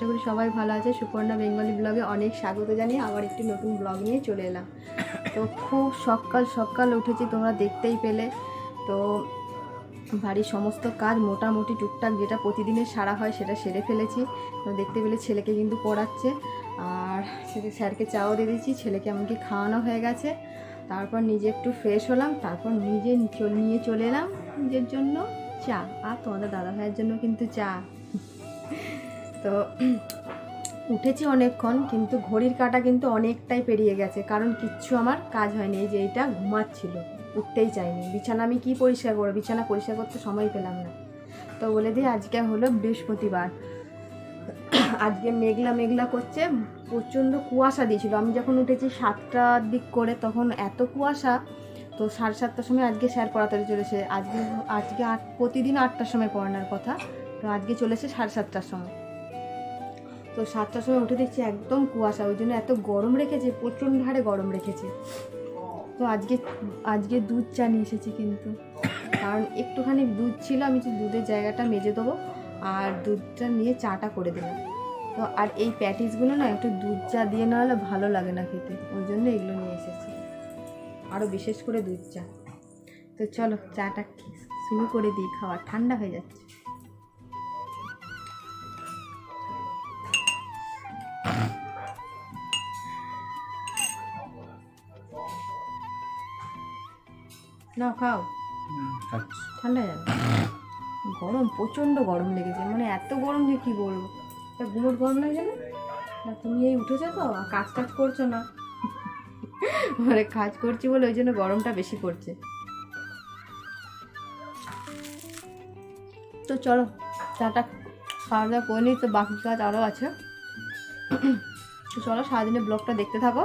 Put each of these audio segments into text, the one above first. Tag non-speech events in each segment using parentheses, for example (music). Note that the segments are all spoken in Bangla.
আশা করি সবাই ভালো আছে। সুপর্ণা বেঙ্গলি ব্লগে অনেক স্বাগত জানিয়ে আবার একটি নতুন ব্লগ নিয়ে চলে এলাম। তো খুব সকাল সকাল উঠেছি, তোমরা দেখতেই পেলে। তো বাড়ির সমস্ত কাজ মোটামুটি টুকটাক যেটা প্রতিদিনের সারা হয় সেটা সেরে ফেলেছি। তো দেখতে পেলে ছেলেকে কিন্তু পড়াচ্ছে। আর সেটা স্যারকে চাও দিয়ে দিয়েছি ছেলেকে এমনকি খাওয়ানো হয়ে গেছে। তারপর নিজে একটু ফ্রেশ হলাম, তারপর নিজে নিয়ে চলে এলাম নিজের জন্য চা। আর তোমাদের দাদা ভাইয়ের জন্য কিন্তু চা। তো উঠেছি অনেকক্ষণ, কিন্তু ঘড়ির কাটা কিন্তু অনেকটাই পেরিয়ে গেছে, কারণ কিচ্ছু আমার কাজ হয়নি, এই যে এইটা ঘুমাচ্ছিল, উঠতেই চাইনি। বিছানা আমি কি পরিষ্কার করব? বিছানা পরিষ্কার করতে সময় পেলাম না। তো বলে দিই, আজকে হলো বৃহস্পতিবার। আজকে মেঘলা মেঘলা করছে, প্রচণ্ড কুয়াশা দিয়েছিল। আমি যখন উঠেছি সাতটার দিক করে, তখন এত কুয়াশা, তো সাড়ে সাতটার সময় আজকে স্যার পড়াতে চলেছে আজকে আজকে আট, প্রতিদিন আটটার সময় পড়ানোর কথা। তো আজকে চলেছে সাড়ে সাতটার সময়। তো সাতটার সময় উঠে দেখছি একদম কুয়াশা, ওই জন্য এত গরম রেখেছে, প্রচণ্ড হারে গরম রেখেছে। তো আজকে আজকে দুধ চা নিয়ে এসেছি কিন্তু। কারণ একটুখানি দুধ ছিল, আমি যে দুধের জায়গাটা মেজে দেবো, আর দুধটা নিয়ে চাটা করে দিলাম তো আর এই প্যাটিসগুলো না, একটু দুধ চা দিয়ে না হলে ভালো লাগে না খেতে, ওই জন্য এগুলো নিয়ে এসেছি। আরও বিশেষ করে দুধ চা। তো চলো, চাটা শুরু করে দিই, খাওয়া ঠান্ডা হয়ে যাচ্ছে। নাও খাও। ঠান্ডা যাবে। গরম প্রচণ্ড গরম লেগেছে। মানে এত গরম যে কী বলব? তা গুমোট গরম লাগছে না? না তুমি এই উঠেছো তো আর কাজ টাজ করছ না। মানে কাজ করছি বলে ওই জন্য গরমটা বেশি পড়ছে। তো চলো চাটা খাওয়া দাওয়া করে নিই তো বাকি কাজ আরও আছে। তো চলো সারাদিনের ব্লগটা দেখতে থাকো।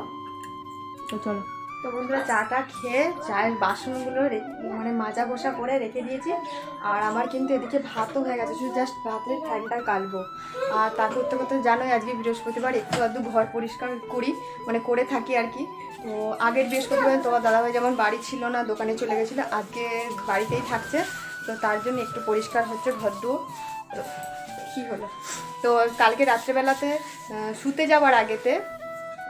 তো চলো। তো বন্ধুরা চাটা খেয়ে চায়ের বাসনগুলো মানে মাজা বসা করে রেখে দিয়েছি। আর আমার কিন্তু এদিকে ভাতও হয়ে গেছে, শুধু জাস্ট ভাতের ফ্যানটা কাটবো। আর তা করতে করতে জানোই আজকে বৃহস্পতিবার, একটু আধটু ঘর পরিষ্কার করি মানে করে থাকি আর কি। তো আগের বৃহস্পতিবার তোমার দাদাভাই যেমন বাড়ি ছিল না, দোকানে চলে গেছিল, আজকে বাড়িতেই থাকছে। তো তার জন্য একটু পরিষ্কার হচ্ছে ঘর দুয়ো কী হলো? তো কালকে রাত্রেবেলাতে শুতে যাওয়ার আগেতে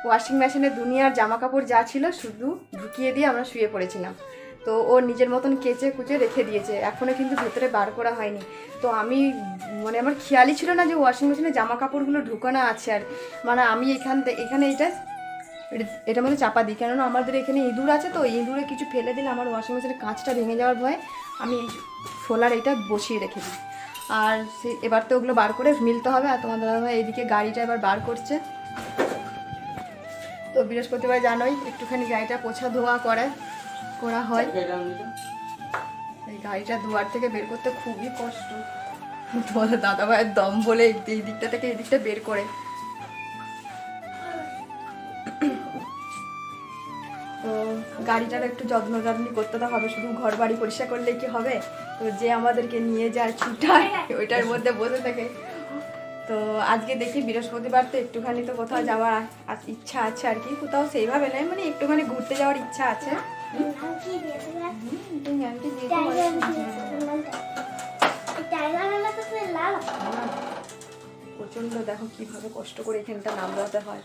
ওয়াশিং মেশিনে দুনিয়ার জামা কাপড় যা ছিল শুধু ঢুকিয়ে দিয়ে আমরা শুয়ে পড়েছিলাম। তো ও নিজের মতন কেচে কুচে রেখে দিয়েছে। এখনও কিন্তু ভেতরে বার করা হয়নি। তো আমি মানে আমার খেয়ালই ছিল না যে ওয়াশিং মেশিনে জামা কাপড়গুলো ঢুকানো আছে আর মানে আমি এখান এখানে এটা- এটার মধ্যে চাপা দিই। কেননা আমাদের এখানে ইঁদুর আছে তো, ইঁদুরে কিছু ফেলে দিলে আমার ওয়াশিং মেশিনের কাঁচটা ভেঙে যাওয়ার ভয়ে আমি ফোলার এটা বসিয়ে রেখে দিই। আর সে, এবার তো ওগুলো বার করে মিলতে হবে। আর তোমার এইদিকে গাড়িটা এবার বার করছে। তো বৃহস্পতিবার জানোই, একটুখানি গাড়িটা পোছা ধোয়া করে, করা হয়। এই গাড়িটা ধোয়ার থেকে বের করতে খুবই কষ্ট। তোমাদের দাদা ভাইয়ের দম বলে এই দিকটা থেকে এই দিকটা বের করে। তো গাড়িটার একটু যত্ন যত্নি করতে তো হবে, শুধু ঘর বাড়ি পরিষ্কার করলেই কি হবে? তো যে আমাদেরকে নিয়ে যায় ছুটায়, ওইটার মধ্যে বসে থাকে। তো আজকে দেখি বৃহস্পতিবার তো একটুখানি তো কোথাও যাওয়ার ইচ্ছা আছে আর কি কোথাও সেইভাবে নয় মানে একটুখানি ঘুরতে যাওয়ার ইচ্ছা আছে। দিও। প্রচণ্ড দেখো কীভাবে কষ্ট করে এখানটা নামলাতে হয়।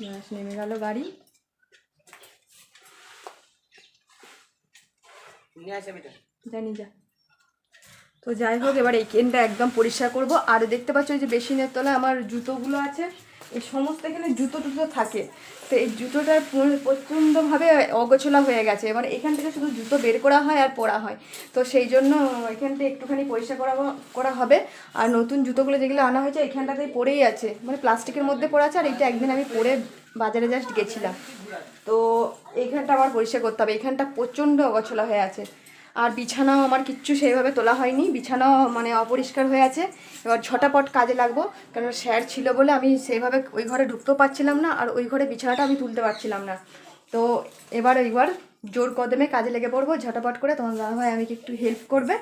ব্যাস নেমে গেল গাড়ি। জানি যা। তো যাই হোক এবার এই কেনটা একদম পরিষ্কার করব। আর দেখতে পাচ্ছ যে বেসিনের তলায় আমার জুতোগুলো আছে। এই সমস্ত এখানে জুতো টুতো থাকে। তো এই জুতোটা প্রচণ্ডভাবে অগোছলা হয়ে গেছে। এবার এখান থেকে শুধু জুতো বের করা হয় আর পরা হয়। তো সেই জন্য এখানটা একটুখানি পরিষ্কার করা করা হবে। আর নতুন জুতোগুলো যেগুলো আনা হয়েছে, এখানটাতেই পরেই আছে। মানে প্লাস্টিকের মধ্যে পড়ে আছে, আর এইটা একদিন আমি পরে বাজারে জাস্ট গেছিলাম। তো এইখানটা আমার পরিষ্কার করতে হবে। এখানটা প্রচণ্ড অগোছলা হয়ে আছে। আর বিছানাও আমার কিচ্ছু সেইভাবে তোলা হয়নি। বিছানাও মানে অপরিষ্কার হয়ে আছে। এবার ঝটাপট কাজে লাগবো। কারণ স্যার ছিল বলে আমি সেইভাবে ওই ঘরে ঢুকতেও পারছিলাম না আর ওই ঘরে বিছানাটা আমি তুলতে পারছিলাম না। তো এবার এইবার জোর কদমে কাজে লেগে পড়ব, ঝটাপট করে তোমার দাদা ভাই আমাকে একটু হেল্প করবে।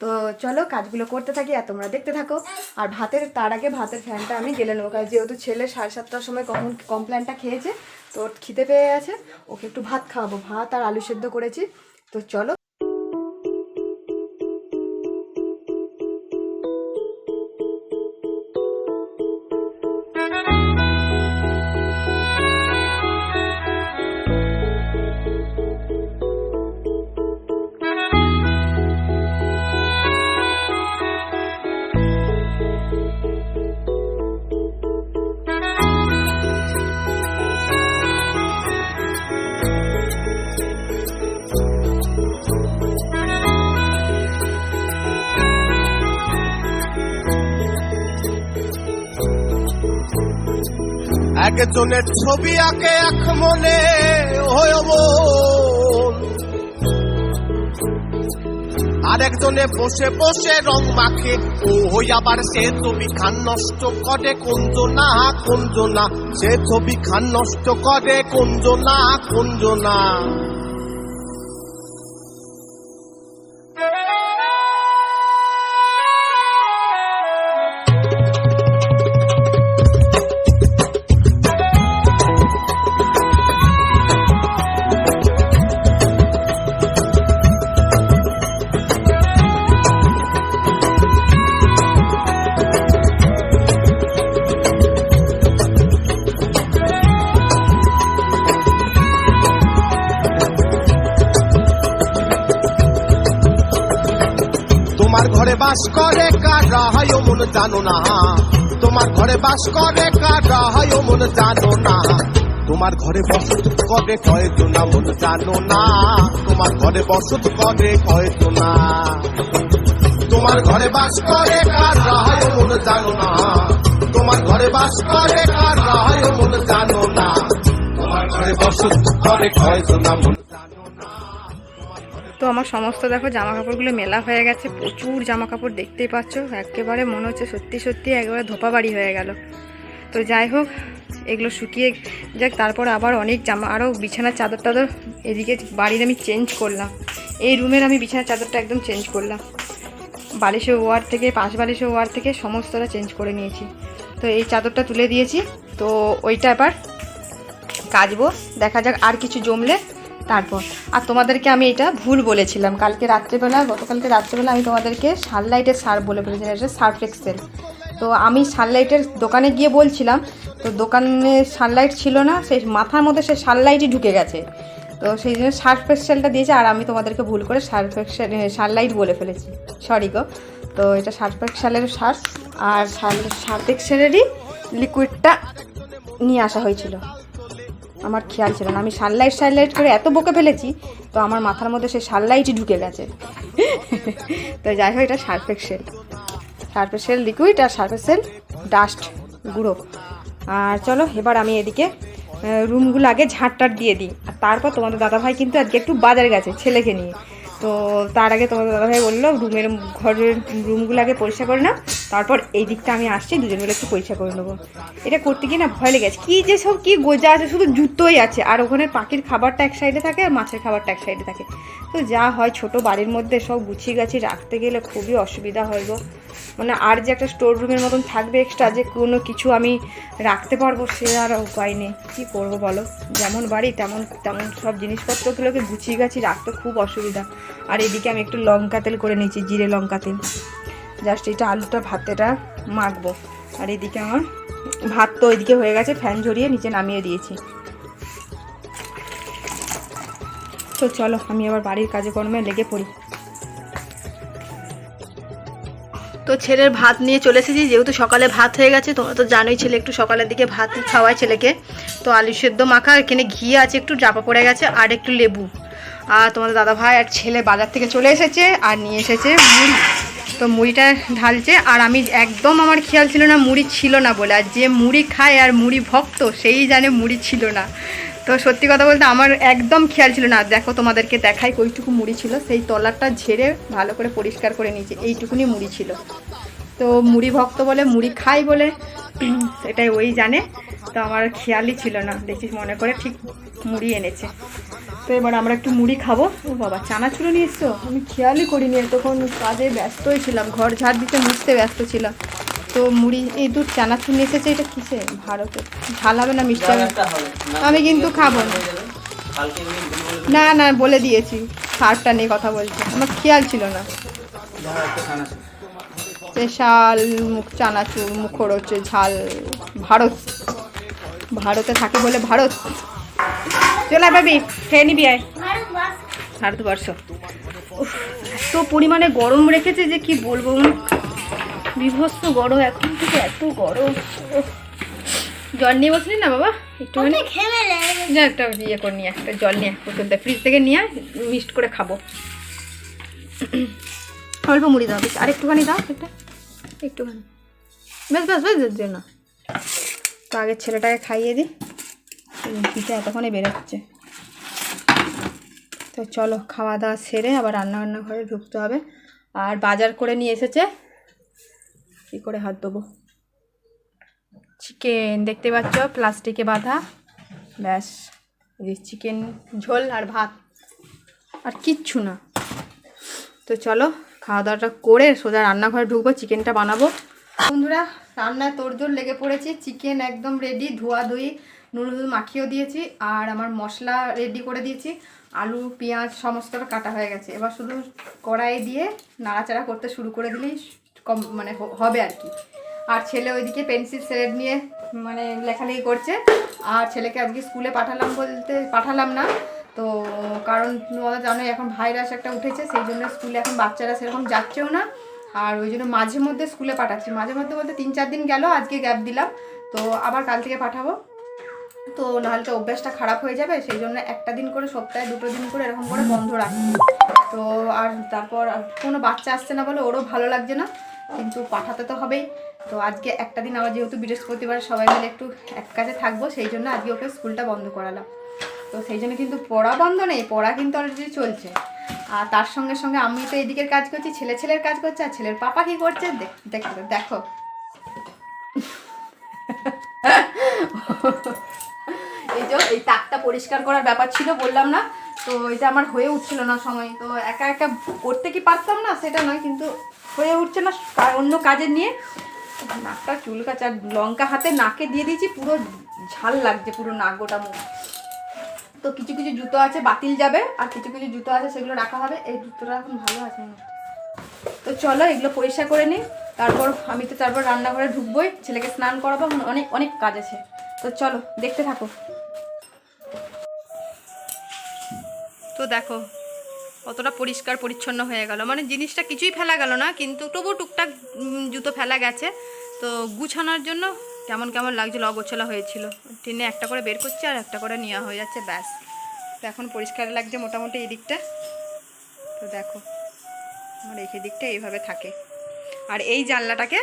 তো চলো কাজগুলো করতে থাকি আর তোমরা দেখতে থাকো। আর ভাতের, তার আগে ভাতের ফ্যানটা আমি গেলে নেব। কারণ যেহেতু ছেলে সাড়ে সাতটার সময় কখন কমপ্লেনটা খেয়েছে, তো খিদে পেয়ে আছে ওকে একটু ভাত খাওয়াবো। ভাত আর আলু সেদ্ধ করেছি। তো চলো একজনের ছবি আঁকে এক মনে আরেকজনে বসে বসে রং মাখে হই আবার সে ছবি খান নষ্ট করে, কুঞ্জনা কুঞ্জনা। সে ছবি খান নষ্ট করে, কুঞ্জনা কুঞ্জনা। তোমার ঘরে বাস করে কারা? হয় মন জানো না। তোমার ঘরে বাস করে কারা? হয় মন জানো না। তোমার ঘরে বসত করে কয়জনা মন জানো না। তোমার ঘরে বসত করে কয়জনা তোমার ঘরে বাস করে কারা? হয় মন জানো না। তোমার ঘরে বাস করে কারা? হয় মন জানো না। তোমার ঘরে বসত করে মন জানো না তো আমার সমস্ত দেখো জামা কাপড়গুলো মেলা হয়ে গেছে, প্রচুর জামা কাপড় দেখতেই পাচ্ছ। একেবারে মনে হচ্ছে সত্যি সত্যি একেবারে ধোপা বাড়ি হয়ে গেল। তো যাই হোক, এগুলো শুকিয়ে যাক, তারপর আবার অনেক জামা আরও বিছানার চাদর টাদর এদিকে বাড়ির আমি চেঞ্জ করলাম। এই রুমের আমি বিছানার চাদরটা একদম চেঞ্জ করলাম। বালিশের ওয়ার থেকে, পাশ বালিশের ওয়ার থেকে সমস্তটা চেঞ্জ করে নিয়েছি। তো এই চাদরটা তুলে দিয়েছি, তো ওইটা এবার কাচবো, দেখা যাক আর কিছু জমলে তারপর। আর তোমাদেরকে আমি এটা ভুল বলেছিলাম। কালকে রাত্রেবেলা, গতকালকে রাত্রেবেলা আমি তোমাদেরকে সানলাইটের সার বলে বলেছিলাম, এটা সার্ফ এক্সেল। তো আমি সানলাইটের দোকানে গিয়ে বলছিলাম, তো দোকানে সানলাইট ছিল না, সেই মাথার মধ্যে সে সানলাইটই ঢুকে গেছে। তো সেই জন্য সার্ফ এক্সেলটা দিয়েছে, আর আমি তোমাদেরকে ভুল করে সার্ফ এক্সেল সানলাইট বলে ফেলেছি। সরি গো। তো এটা সার্ফ এক্সেলের সার্ফ, আর সার্ফ এক্সেলেরই লিকুইডটা নিয়ে আসা হয়েছিল। আমার খেয়াল ছিল না। আমি সানলাইট সানলাইট করে এত বকে ফেলেছি, তো আমার মাথার মধ্যে সে সানলাইটই ঢুকে গেছে। তো যাই হোক, এটা Surf Excel Surf Excel liquid আর সার্ফেক্সেল ডাস্ট গুঁড়ো। আর চলো, এবার আমি এদিকে রুমগুলো আগে ঝাঁটটার দিয়ে দিই। আর তারপর তোমাদের দাদাভাই কিন্তু আজকে একটু বাজারে গেছে ছেলেকে নিয়ে। তো তার আগে তোমাদের দাদাভাই বলল রুমের ঘরের রুমগুলো আগে পরিষ্কার করে না তারপর এই দিকটা আমি আসছি, দুজন মিলে একটু পরিষ্কার করে নেব। এটা করতে গিয়ে না ভয় লেগে গেছে। কী যে সব কী গোজা আছে, শুধু জুতোই আছে। আর ওখানে পাখির খাবারটা এক সাইডে থাকে আর মাছের খাবারটা এক সাইডে থাকে। তো যা হয়, ছোট বাড়ির মধ্যে সব গুছিয়ে গাছি রাখতে গেলে খুবই অসুবিধা হয় গো। মানে আর যে একটা স্টোর রুমের মতন থাকবে এক্সট্রা যে কোনো কিছু আমি রাখতে পারব, সে আর উপায় নেই। কী করব বলো? যেমন বাড়ি, তেমন তেমন সব জিনিসপত্রগুলোকে গুছিয়ে গাছি রাখতে খুব অসুবিধা। আর এদিকে আমি একটু লঙ্কা তেল করে নিয়েছি, জিরে লঙ্কা তেল। জাস্ট এটা আলুটা, ভাতেটা মাখবো। আর এদিকে আমার ভাত তো ওইদিকে হয়ে গেছে, ফ্যান ঝরিয়ে নিচে নামিয়ে দিয়েছি। তো চলো, আমি আবার বাড়ির কাজে কর্মে লেগে পড়ি। তো ছেলের ভাত নিয়ে চলে এসেছি, যেহেতু সকালে ভাত হয়ে গেছে, তোমরা তো জানোই ছেলে একটু সকালের দিকে ভাত খাওয়ায় ছেলেকে। তো আলু সেদ্ধ মাখা এখানে ঘি আছে, একটু চাপা পড়ে গেছে, আর একটু লেবু। আর তোমাদের দাদা ভাই আর ছেলে বাজার থেকে চলে এসেছে, আর নিয়ে এসেছে মুড়ি। তো মুড়িটা ঢালছে, আর আমি একদম আমার খেয়াল ছিল না মুড়ি ছিল না বলে, আর যে মুড়ি খায় আর মুড়ি ভক্ত সেই জানে মুড়ি ছিল না। তো সত্যি কথা বলতে আমার একদম খেয়াল ছিল না, দেখো তোমাদেরকে দেখায় কইটুকু মুড়ি ছিল, সেই তলারটা ঝেড়ে ভালো করে পরিষ্কার করে নিয়েছি, এইটুকুনি মুড়ি ছিল। তো মুড়ি ভক্ত বলে মুড়ি খাই বলে এটাই ওই জানে। তো আমার খেয়ালই ছিল না দেখছিস মনে করে ঠিক মুড়ি এনেছে। তো এবার আমরা একটু মুড়ি খাব। ও বাবা চানা চানাচুরো নিয়ে এসছো? আমি খেয়ালই করিনি তখন কাজে ব্যস্তই ছিলাম। ঘর ঝাড় দিতে মুছতে ব্যস্ত ছিলাম তো মুড়ি এই দুধ চানাচুর নিয়ে এসেছে এটা কিসে? ভারতে। ঝাল হবে না মিষ্টি হবে? আমি কিন্তু খাব না। না না বলে দিয়েছি। সারটা নিয়ে কথা বলছি। আমার খেয়াল ছিল না। স্পেশাল মুখ চানাচুর মুখর হচ্ছে ঝাল ভারত। ভারতে থাকে বলে ভারত। চলে ভাবি খেয়ে নিবি আয়। ভারতবর্ষ। এত পরিমাণে গরম রেখেছে যে কি বলব বিভৎস গরম এখন থেকে এত গরম। জল নিয়ে বসলি না বাবা? একটুখানি? যা একটা ইয়ে করে নিয়ে একটা জল নিয়ে ফ্রিজ থেকে নিয়ে মিক্সড করে খাব। অল্প মুড়ি দাও আর একটুখানি দাও একটা একটুখানি। বেশ বেশ বেশ দিও না। তো আগে ছেলেটাকে খাইয়ে দিই। পিঠে এতক্ষণে বেরোচ্ছে। তো চলো, খাওয়া দাওয়া সেরে আবার রান্না বান্না ঘরে ঢুকতে হবে। আর বাজার করে নিয়ে এসেছে। কী করে হাত দেবো চিকেন, দেখতে পাচ্ছ? প্লাস্টিকে বাঁধা। ব্যাস চিকেন ঝোল আর ভাত। আর কিচ্ছু না। তো চলো খাওয়া দাওয়াটা করে সোজা রান্নাঘরে ঢুকবো চিকেনটা বানাবো। বন্ধুরা, রান্নায় তোড়জোড় লেগে পড়েছি। চিকেন একদম রেডি ধোয়া ধুই, নুন হলুদ মাখিয়েও দিয়েছি, আর আমার মশলা রেডি করে দিয়েছি। আলু, পেঁয়াজ সমস্তটা কাটা হয়ে গেছে। এবার শুধু কড়াই দিয়ে নাড়াচাড়া করতে শুরু করে দিলেই কম মানে হবে আর কি। আর ছেলে ওইদিকে পেন্সিল স্লেট নিয়ে মানে লেখালেখি করছে। আর ছেলেকে আজকে স্কুলে পাঠালাম বলতে পাঠালাম না। তো কারণ তোমরা জানোই এখন ভাইরাস একটা উঠেছে, সেই জন্য স্কুলে এখন বাচ্চারা সেরকম যাচ্ছেও না। আর ওই জন্য মাঝে মধ্যে স্কুলে পাঠাচ্ছি। মাঝে মধ্যে বলতে তিন চার দিন গেল, আজকে গ্যাপ দিলাম। তো আবার কাল থেকে পাঠাবো। তো নাহলে তো অভ্যাসটা খারাপ হয়ে যাবে, সেই জন্য একটা দিন করে সপ্তাহে দুটো দিন করে এরকম করে বন্ধ রাখি। তো আর তারপর কোনো বাচ্চা আসছে না বলে ওরও ভালো লাগছে না, কিন্তু পাঠাতে তো হবেই। তো আজকে একটা দিন আবার যেহেতু বৃহস্পতিবার সবাই মিলে একটু এক কাজে থাকব, সেই জন্য আজকে ওকে স্কুলটা বন্ধ করালাম। তো সেই জন্য কিন্তু পড়া বন্ধ নেই, পড়া কিন্তু অলরেডি চলছে। আর তার সঙ্গে সঙ্গে আমি তো এদিকের কাজ করছি, ছেলে ছেলের কাজ করছে, আর ছেলের পাপা কি করছে? দেখ- দেখো। এই যে, এই তাকটা পরিষ্কার করার ব্যাপার ছিল, বললাম না। তো এটা আমার হয়ে উঠছিল না সময়, তো একা একা করতে কি পারতাম না, সেটা নয়, কিন্তু হয়ে উঠছে না অন্য কাজে নিয়ে। নাকটা চুল কাচা লঙ্কা হাতে নাকে দিয়ে দিয়েছি, পুরো ঝাল লাগছে, পুরো নাক, গোটা মুখ। তো কিছু কিছু জুতো আছে, বাতিল যাবে, আর কিছু কিছু জুতো আছে, সেগুলো রাখা হবে। এই জুতোটা এখন ভালো আছে তো চলো, এগুলো পরিষ্কার করে নিই তারপর আমি তো তারপর রান্নাঘরে ঢুকবোই, ছেলেকে স্নান করাবো অনেক অনেক কাজ আছে। তো চলো, দেখতে থাকো। তো দেখো অতটা পরিষ্কার, পরিচ্ছন্ন হয়ে গেল। মানে জিনিসটা কিছুই ফেলা গেল না, কিন্তু তবু টুকটাক জুতো ফেলা গেছে। তো গুছানোর জন্য কেমন কেমন লাগছিল অগোছলা হয়েছিল। টেনে একটা করে বের করছে আর একটা করে নেওয়া হয়ে যাচ্ছে, ব্যাস। তো এখন পরিষ্কার লাগছে মোটামুটি এই দিকটা। তো দেখো, আমার এই দিকটা এইভাবে থাকে। আর এই জানলাটাকে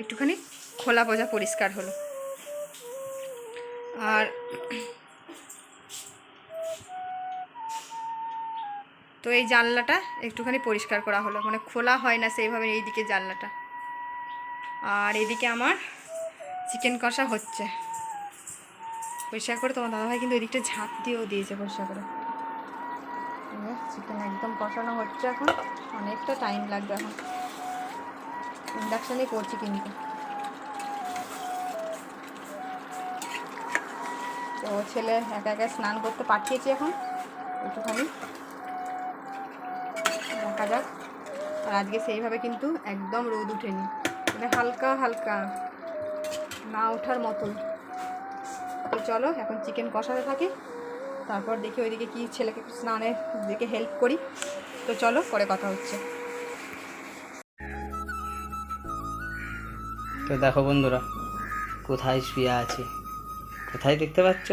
একটুখানি খোলা বোঝা পরিষ্কার হলো। আর তো এই জানলাটা একটুখানি পরিষ্কার করা হলো। মানে খোলা হয় না সেইভাবে এই দিকে জানলাটা। আর এদিকে আমার চিকেন কষা হচ্ছে। পরিষ্কার করে তোমার দাদাভাই কিন্তু এদিকটা ঝাঁপ দিয়েও দিয়েছে পরিষ্কার করে চিকেন একদম কষানো হচ্ছে এখন। অনেকটা টাইম লাগবে এখন। ইন্ডাকশানেই করছি কিন্তু। তো ছেলে একা একা স্নান করতে পাঠিয়েছি এখন। একটুখানি। দেখা যাক। আর আজকে সেইভাবে কিন্তু একদম রোদ উঠেনি। মানে হালকা হালকা। না ওঠার মতন। তো চলো, এখন চিকেন কষাতে থাকি। তারপর দেখি ওইদিকে কি ছেলেকে স্নানে দিকে হেল্প করি। তো চলো, পরে কথা হচ্ছে। তো দেখো বন্ধুরা, কোথায় শুয়ে আছে? কোথায় দেখতে পাচ্ছ?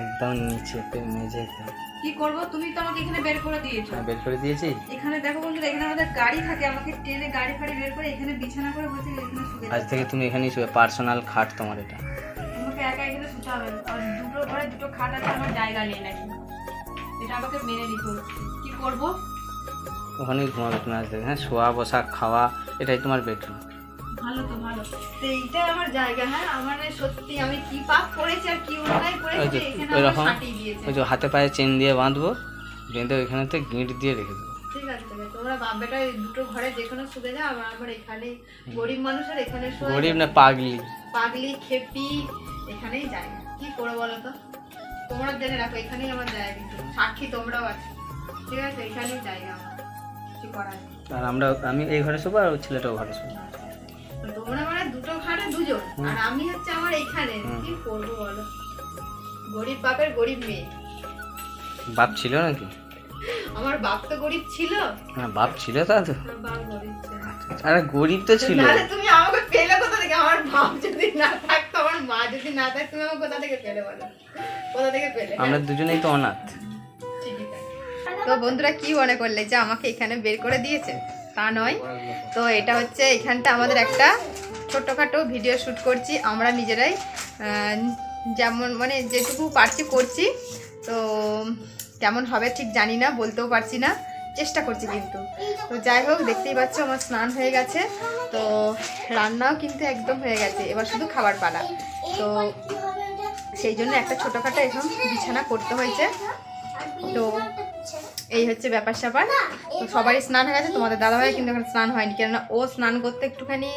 একদম নিচে নিচেতে, মেঝেতে। কি করব? তুমি তো আমাকে এখানে বের করে দিয়েছ। হ্যাঁ, বের করে দিয়েছি। এখানে দেখো বন্ধুরা এখানে আমাদের গাড়ি থাকে আমাকে ট্রেনে গাড়ি ফাড়ি বের করে এখানে বিছানা করে বসে এখানে শুয়ে আজ থেকে তুমি এখানেই শুয়ে পার্সোনাল খাট তোমার এটা। আমাকে একা এখানে শুতে হবে আর দুটো ঘরে দুটো খাট আছে আমার জায়গা নেই নাকি? এটা আমাকে মেনে নিতে কি করব? ওখানেই ঘুমাবে তুমি আজ থেকে। হ্যাঁ শোয়া বসা খাওয়া এটাই তোমার বেডরুম ভালো তো ভালো। তো এইটা আমার জায়গা হ্যাঁ? আমার সত্যি আমি কি পাপ করেছি আর কি অন্যায় করেছি এখানে ওই আমার রকম ফাটিয়ে দিয়েছে। ওই যে হাতে পায়ে চেন দিয়ে বাঁধবো বেঁধে ওইখানেতে গিঁট দিয়ে রেখে দেবো। ঠিক আছে তোমরা দুটো ঘরে যেখানে শুতে যাও আমার আমার এখানে গরিব মানুষের এখানে শোয়া। গরিব না পাগলি। পাগলি খেপি এখানেই জায়গা কি করে বলো তো? তোমরা জেনে রাখো এখানেই আমার জায়গা কিন্তু। সাক্ষী তোমরাও আছে। ঠিক আছে এখানেই জায়গা আমার। কি করার? আর আমরা আমি এই ঘরে শোবো আর ছেলেটাও ঘরে শোবো। তোমরা মানে দুটো ঘাটে দুজন। আর আমি হচ্ছে আমার এইখানে কি করব বলো? গরিব বাপের গরিব মেয়ে। বাপ ছিল নাকি? আমার বাপ তো গরিব ছিল। হ্যাঁ বাপ ছিল তা তো। ছিল। আরে গরিব তো ছিল। নাহলে তুমি আমাকে পেলে কোথা থেকে? আমার বাপ যদি না থাকতো আমার মা যদি না থাকতো তুমি আমাকে কোথা থেকে পেলে বলো? কোথা থেকে পেলে আমরা দুজনেই তো অনাথ। তো বন্ধুরা কি মনে করলে যে আমাকে এখানে বের করে দিয়েছে? তা নয়। তো এটা হচ্ছে এখানটা আমাদের একটা ছোট্টখাটো ভিডিও শ্যুট করছি। আমরা নিজেরাই যেমন মানে যেটুকু পারছি করছি। তো কেমন হবে ঠিক জানি না, বলতেও পারছি না। চেষ্টা করছি কিন্তু। তো যাই হোক, দেখতেই পাচ্ছ আমার স্নান হয়ে গেছে। তো রান্নাও কিন্তু একদম হয়ে গেছে। এবার শুধু খাবার পালা। তো সেই জন্য একটা ছোটোখাটো এখন বিছানা করতে হয়েছে। তো এই হচ্ছে ব্যাপার স্যাপার। তো সবারই স্নান হয়ে গেছে তোমাদের দাদাভাই কিন্তু এখন স্নান হয়নি। কেননা ও স্নান করতে একটুখানি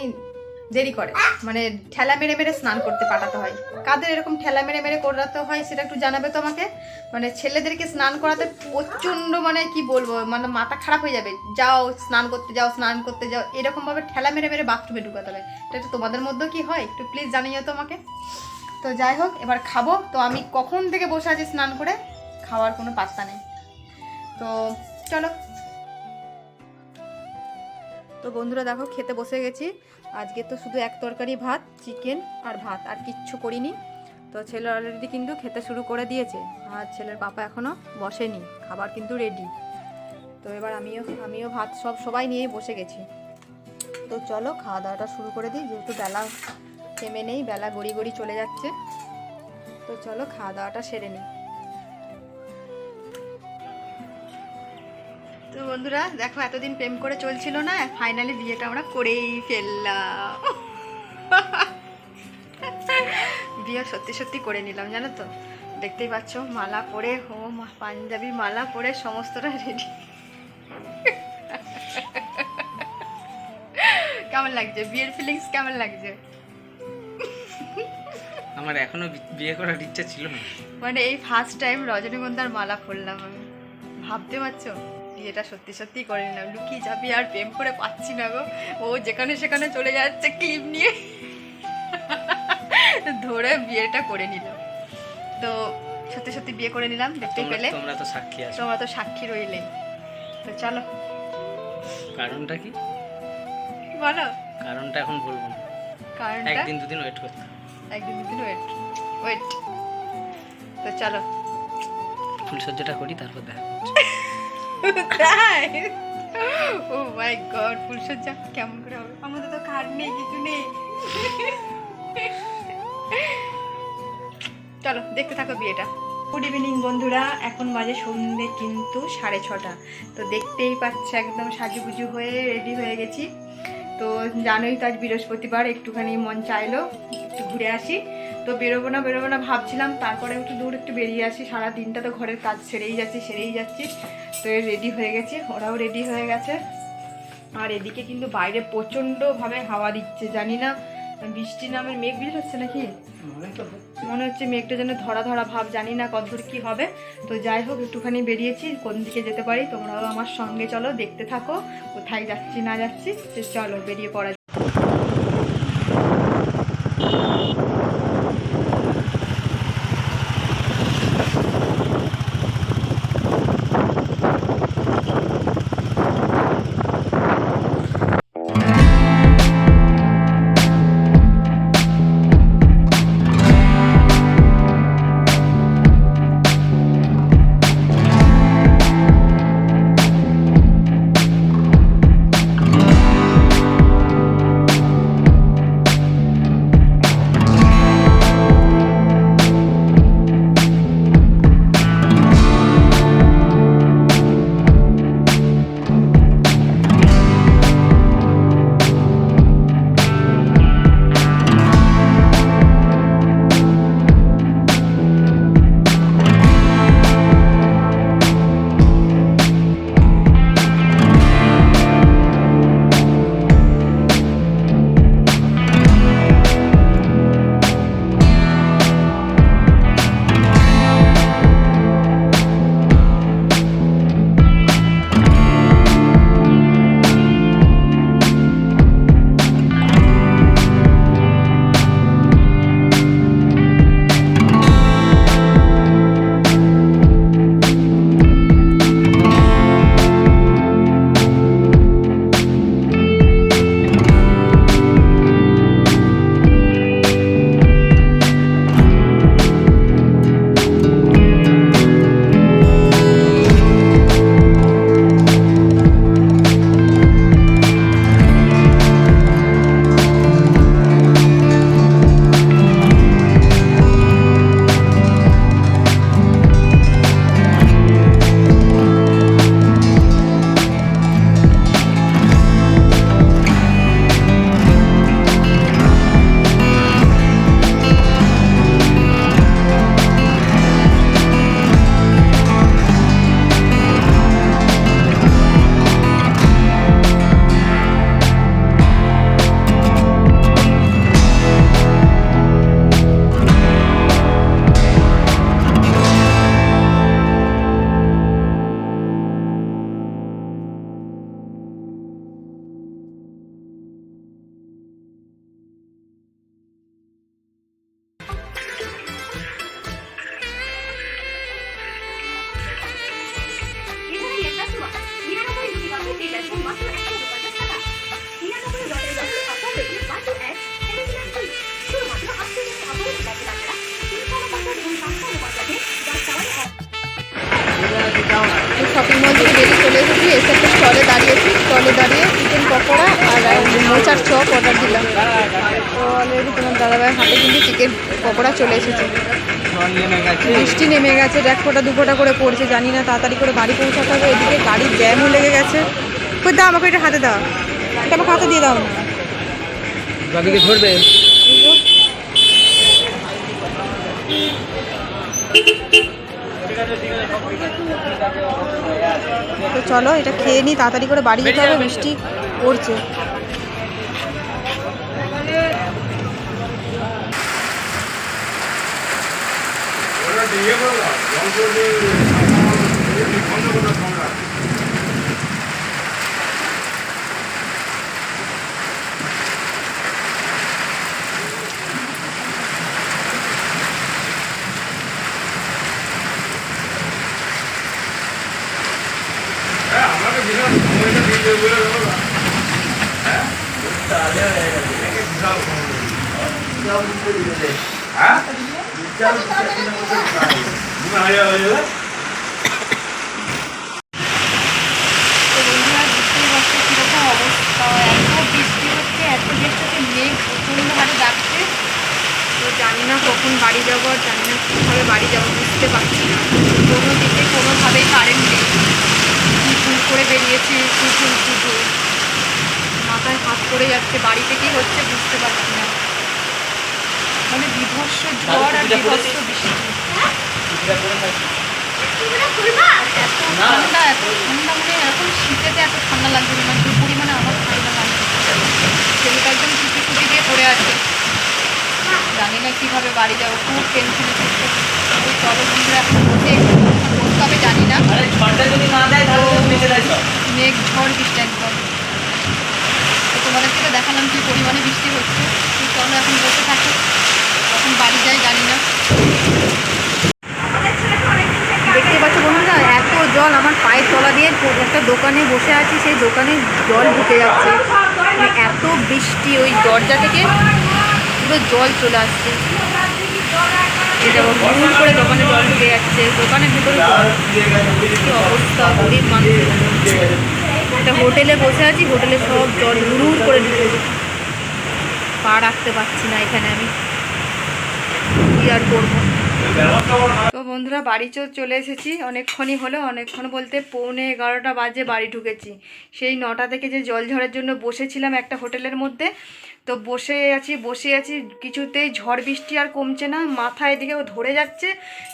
দেরি করে। মানে ঠেলা মেরে মেরে স্নান করতে পাঠাতে হয়। কাদের এরকম ঠেলা মেরে মেরে করাতে হয় সেটা একটু জানাবে তো আমাকে মানে ছেলেদেরকে স্নান করাতে প্রচণ্ড মানে কি বলব মানে মাথা খারাপ হয়ে যাবে। যাও স্নান করতে যাও স্নান করতে যাও এরকমভাবে ঠেলা মেরে মেরে বাথরুমে ঢুকাতে হবে। এটা একটু তোমাদের মধ্যেও কি হয়? একটু প্লিজ জানিও তো আমাকে তো যাই হোক এবার খাব। তো আমি কখন থেকে বসে আছি স্নান করে? খাওয়ার কোনো পাত্তা নেই। তো চলো। তো বন্ধুরা দেখো, খেতে বসে গেছি। আজকে তো শুধু এক তরকারি ভাত, চিকেন আর ভাত, আর কিচ্ছু করিনি। তো ছেলে অলরেডি কিন্তু খেতে শুরু করে দিয়েছে। আর ছেলের পাপা এখনও বসেনি, খাবার কিন্তু রেডি তো এবার আমিও আমিও ভাত সব সবাই নিয়ে বসে গেছি। তো চলো খাওয়া দাওয়াটা শুরু করে দিই। যেহেতু বেলা থেমে নেই, বেলা গড়ি গড়ি চলে যাচ্ছে। তো চলো খাওয়া দাওয়াটা সেরে নিই। তো বন্ধুরা দেখো এতদিন প্রেম করে চলছিল না ফাইনালি বিয়েটা আমরা করেই ফেললাম। বিয়ে সত্যি সত্যি করে নিলাম জানো তো? দেখতেই পাচ্ছ মালা পরে হো পাঞ্জাবি মালা পরে সমস্তটা রেডি কেমন লাগছে? বিয়ের ফিলিংস কেমন লাগছে? আমার এখনও বিয়ে করার ইচ্ছা ছিল না। মানে এই ফার্স্ট টাইম রজনীগন্ধার মালা পরলাম আমি। ভাবতে পারছ? বিয়েটা সত্যি সত্যি করে নিলাম। লুকিয়ে যাবি আর প্রেম করে পাচ্ছি না গো। ও যেখানে সেখানে চলে যাচ্ছে ক্লিপ নিয়ে। ধরে বিয়েটা করে নিলাম তো সত্যি সত্যি বিয়ে করে নিলাম দেখতে পেলে। তোমরা তো সাক্ষী আছো। তোমরা তো সাক্ষী রইলে। তো চলো। কারণটা কি? বলো। কারণটা এখন বলব না। কারণটা? একদিন দুদিন ওয়েট করতে। একদিন দুদিন ওয়েট ওয়েট তো চলো। ফুলসজ্জাটা করি তারপর দেখা। (laughs) তাই? ও মাই গড ফুলসজ্জা কেমন করে হবে? আমাদের তো খাট নেই কিছু নেই। (laughs) চলো দেখতে থাকো বিয়েটা। গুড ইভিনিং বন্ধুরা। এখন বাজে সন্ধে কিন্তু সাড়ে ছটা। তো দেখতেই পাচ্ছে একদম সাজুগুজু হয়ে রেডি হয়ে গেছি। তো জানোই তো আজ বৃহস্পতিবার একটুখানি মন চাইলো একটু ঘুরে আসি। তো বেরোবো না বেরোবো না, ভাবছিলাম তারপরে একটু দূর একটু বেরিয়ে আসি। সারা দিনটা তো ঘরের কাজ সেরেই যাচ্ছি সেরেই যাচ্ছি। তো রেডি হয়ে গেছি, ওরাও রেডি হয়ে গেছে। আর এদিকে কিন্তু বাইরে প্রচণ্ডভাবে হাওয়া দিচ্ছে, জানি না, বৃষ্টি নামের মেঘ বৃষ্টি হচ্ছে নাকি? মনে হচ্ছে মেঘটা যেন ধরা ধরা ভাব, জানি না কতদূর কি হবে। তো যাই হোক, একটুখানি বেরিয়েছি, কোন দিকে যেতে পারি তোমরাও আমার সঙ্গে চলো, দেখতে থাকো, কোথায় যাচ্ছি না যাচ্ছি চলো বেরিয়ে পড়া যাক। এসে একটা স্টলে দাঁড়িয়েছি। স্টলে দাঁড়িয়ে চিকেন পকোড়া আর মোচার চপ অর্ডার দিলাম। তো অলরেডি তোমার দাদাভাইয়ের হাতে কিন্তু চিকেন পকোড়া চলে এসেছে। বৃষ্টি নেমে গেছে এক ফোঁটা দু ফোঁটা করে পড়ছে জানি না তাড়াতাড়ি করে বাড়ি পৌঁছাতে হবে এদিকে গাড়ির জ্যামও লেগে গেছে। কই দাও আমাকে এটা হাতে দাও। এটা আমাকে হাতে দিয়ে দাও। না বাবিকে ধরবে তো চলো এটা খেয়ে নিই তাড়াতাড়ি করে বাড়ি যেতে হবে মিষ্টি পড়ছে। তো বন্ধুরা বুঝতেই পারছ কীরকম অবস্থা এত বৃষ্টি হচ্ছে এত বৃষ্টি হচ্ছে মেঘ প্রচণ্ড হারে ডাকছে তো জানি না কখন বাড়ি যাব আর জানি না কীভাবে বাড়ি যাব, বুঝতে পারছি না। কোনো দিকে কোনোভাবেই কারেন্ট নেই। করে বেরিয়েছি ভুল কি ভুল মাথায় হাত পড়ে যাচ্ছে বাড়িতে কি হচ্ছে বুঝতে পারছি না। মানে বিভৎস ঝড় আর বিভৎস বৃষ্টি। এত ঠান্ডা এত ঠান্ডা মানে এখন শীতেতে এত ঠান্ডা লাগছে না যে পরিমাণে আমার ঠান্ডা লাগছে ছেলেটা একদম ছুটি ছুটি দিয়ে পড়ে আছে। জানি না কীভাবে বাড়ি যাব খুব টেনশনে চলো বন্ধুরা এখন হবে জানি না। ঝড়টা যদি না দেয় তো মেঘে ঝড় বৃষ্টি একদম। তো তোমাদের থেকে দেখালাম কি পরিমাণে বৃষ্টি হচ্ছে। চলো এখন বসে থাকো। এখন বাড়ি যাই জানি না। দেখতে পাচ্ছ বন্ধুরা এত জল আমার পায়ের তলা দিয়ে একটা দোকানে বসে আছি সেই দোকানে জল ঢুকে যাচ্ছে। মানে এত বৃষ্টি ওই দরজা থেকে পুরো জল চলে আসছে। দোকানে জল ঢুকে যাচ্ছে অবস্থা, গরিব মানুষ। একটা হোটেলে বসে আছি, হোটেলে সব জল হুড় করে ঢুকেছে পা রাখতে পারছি না এখানে আমি। কি আর করব? তো বন্ধুরা, বাড়ি চলে এসেছি। অনেকক্ষণই হলো, অনেকক্ষণ বলতে পৌনে এগারোটা বাজে বাড়ি ঢুকেছি। সেই নটা থেকে যে জল ঝড়ের জন্য বসেছিলাম একটা হোটেলের মধ্যে তো বসে আছি বসে আছি, কিছুতেই ঝড় বৃষ্টি আর কমছে না। মাথায় এদিকে ধরে যাচ্ছে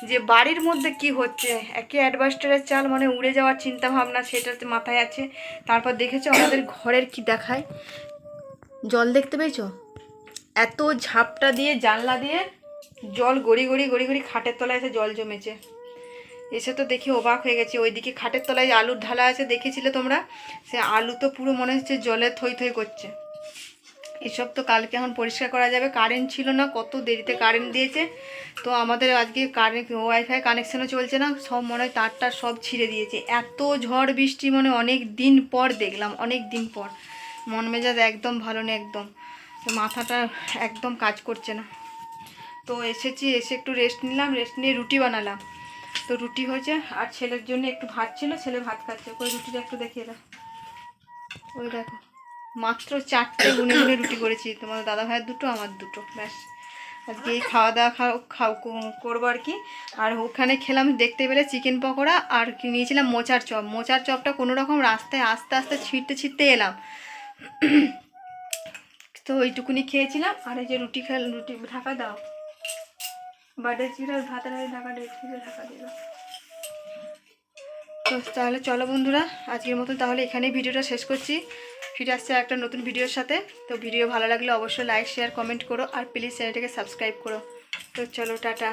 যে বাড়ির মধ্যে কি হচ্ছে? একে অ্যাডভাস্টারের চাল মানে উড়ে যাওয়ার চিন্তা ভাবনা সেটাতে মাথায় আছে। তারপর দেখেছ আমাদের ঘরের কি দেখায়? জল দেখতে পেয়েছ? এত ঝাপটা দিয়ে, জানলা দিয়ে জল গড়ি গড়ি গড়ি গড়ি খাটের তলায় এসে জল জমেছে। এসে তো দেখি অবাক হয়ে গেছে। ওইদিকে খাটের তলায় আলুর ঢালা আছে, দেখেছিলে তোমরা? সে আলু তো পুরো মনে হচ্ছে জলে থই থই করছে। এসব তো কালকে এখন পরিষ্কার করা যাবে। কারেন্ট ছিল না, কত দেরিতে কারেন্ট দিয়েছে। তো আমাদের আজকে কারেন্ট ওয়াইফাই কানেকশানও চলছে না, সব মনে হয় তারটা সব ছিঁড়ে দিয়েছে। এত ঝড় বৃষ্টি মানে অনেক দিন পর দেখলাম, অনেক দিন পর। মন মেজাজ একদম ভালো নেই একদম। মাথাটা একদম কাজ করছে না। তো এসেছি, এসে একটু রেস্ট নিলাম রেস্ট নিয়ে রুটি বানালাম। তো রুটি হয়েছে, আর ছেলের জন্য একটু ভাত ছিল, ছেলে ভাত খাচ্ছে। ওই রুটিটা একটু দেখিয়ে দাও। ওই দেখো। মাত্র চারটে গুনে গুনে রুটি করেছি। তোমার দাদা ভাইয়ের দুটো, আমার দুটো। ব্যাস। আজকে এই খাওয়া দাওয়া খাও খাও করব আর কি। আর ওখানে খেলাম, দেখতে পেলে চিকেন পকোড়া আর নিয়েছিলাম মোচার চপ। মোচার চপটা কোনো রকম রাস্তায় আস্তে আস্তে ছিঁড়তে ছিঁড়তে এলাম। তো ওইটুকুনি খেয়েছিলাম। আর এই যে রুটি খেল রুটি ঢাকা দাও। বাটার চিড়ার ভাতের হাড়ি ঢাকা ডেকে ঢাকা দিল তো তাহলে চলো বন্ধুরা, আজকের মতো তাহলে এখানেই ভিডিওটা শেষ করছি। ফিরে আসছে একটা নতুন ভিডিওর সাথে। তো ভিডিও ভালো লাগলে অবশ্যই লাইক শেয়ার কমেন্ট করো আর প্লিজ চ্যানেলটাকে সাবস্ক্রাইব করো। তো চলো, টাটা।